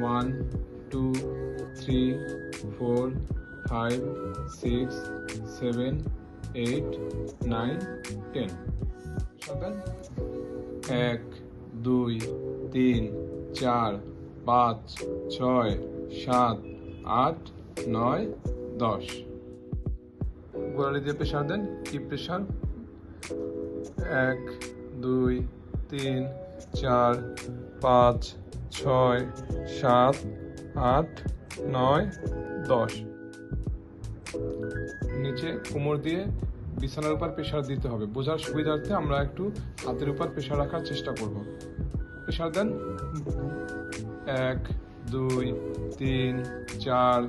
One two three four five six seven eight nine ten এক দুই তিন চার পাঁচ ছয় সাত আট নয়, দশ। গোড়ালি দিয়ে প্রেশার দেন, কি প্রেশার এক, দুই, তিন, চার, পাঁচ, ছয়, সাত, আট, নয়, দশ। নিচে কোমর দিয়ে বিছানার উপর প্রেশার দিতে হবে। বোঝার সুবিধার্থে আমরা একটু হাতের উপর প্রেশার রাখার চেষ্টা করব। প্রেশার দেন। এক, দুই, তিন, চার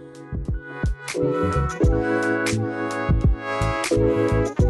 Thank you.